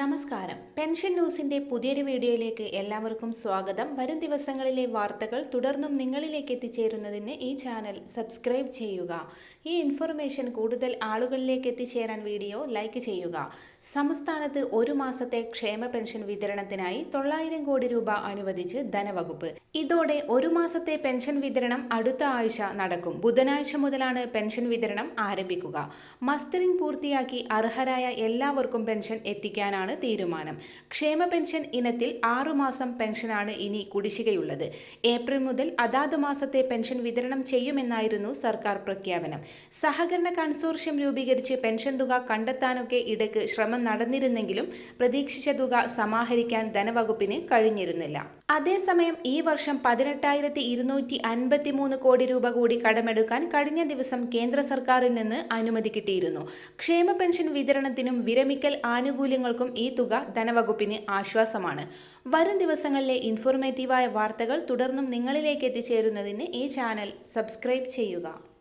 നമസ്കാരം. പെൻഷൻ ന്യൂസിന്റെ പുതിയൊരു വീഡിയോയിലേക്ക് എല്ലാവർക്കും സ്വാഗതം. വരും ദിവസങ്ങളിലെ വാർത്തകൾ തുടർന്നും നിങ്ങളിലേക്ക് എത്തിച്ചേരുന്നതിന് ഈ ചാനൽ സബ്സ്ക്രൈബ് ചെയ്യുക. ഈ ഇൻഫർമേഷൻ കൂടുതൽ ആളുകളിലേക്ക് എത്തിച്ചേരാൻ വീഡിയോ ലൈക്ക് ചെയ്യുക. സംസ്ഥാനത്ത് ഒരു മാസത്തെ ക്ഷേമ പെൻഷൻ വിതരണത്തിനായി തൊള്ളായിരം കോടി രൂപ അനുവദിച്ച് ധനവകുപ്പ്. ഇതോടെ ഒരു മാസത്തെ പെൻഷൻ വിതരണം അടുത്ത ആഴ്ച നടക്കും. ബുധനാഴ്ച മുതലാണ് പെൻഷൻ വിതരണം ആരംഭിക്കുക. മസ്റ്ററിംഗ് പൂർത്തിയാക്കി അർഹരായ എല്ലാവർക്കും പെൻഷൻ എത്തിക്കാനാണ് തീരുമാനം. ക്ഷേമ പെൻഷൻ ഇനത്തിൽ ആറുമാസം പെൻഷനാണ് ഇനി കുടിശ്ശികയുള്ളത്. ഏപ്രിൽ മുതൽ അതാത് മാസത്തെ പെൻഷൻ വിതരണം ചെയ്യുമെന്നായിരുന്നു സർക്കാർ പ്രഖ്യാപനം. സഹകരണ കൺസോർഷ്യം രൂപീകരിച്ച് പെൻഷൻ തുക കണ്ടെത്താനൊക്കെ ഇടയ്ക്ക് ശ്രമം നടന്നിരുന്നെങ്കിലും പ്രതീക്ഷിച്ച തുക സമാഹരിക്കാൻ ധനവകുപ്പിന് കഴിഞ്ഞിരുന്നില്ല. അതേസമയം ഈ വർഷം പതിനെട്ടായിരത്തി ഇരുന്നൂറ്റി അൻപത്തി മൂന്ന് കോടി രൂപ കൂടി കടമെടുക്കാൻ കഴിഞ്ഞ ദിവസം കേന്ദ്ര സർക്കാരിൽ നിന്ന് അനുമതി കിട്ടിയിരുന്നു. ക്ഷേമ പെൻഷൻ വിതരണത്തിനും വിരമിക്കൽ ആനുകൂല്യങ്ങൾക്കും ഈ തുക ധനവകുപ്പിന് ആശ്വാസമാണ്. വരും ദിവസങ്ങളിലെ ഇൻഫോർമേറ്റീവായ വാർത്തകൾ തുടർന്നും നിങ്ങളിലേക്ക് എത്തിച്ചേരുന്നതിന് ഈ ചാനൽ സബ്സ്ക്രൈബ് ചെയ്യുക.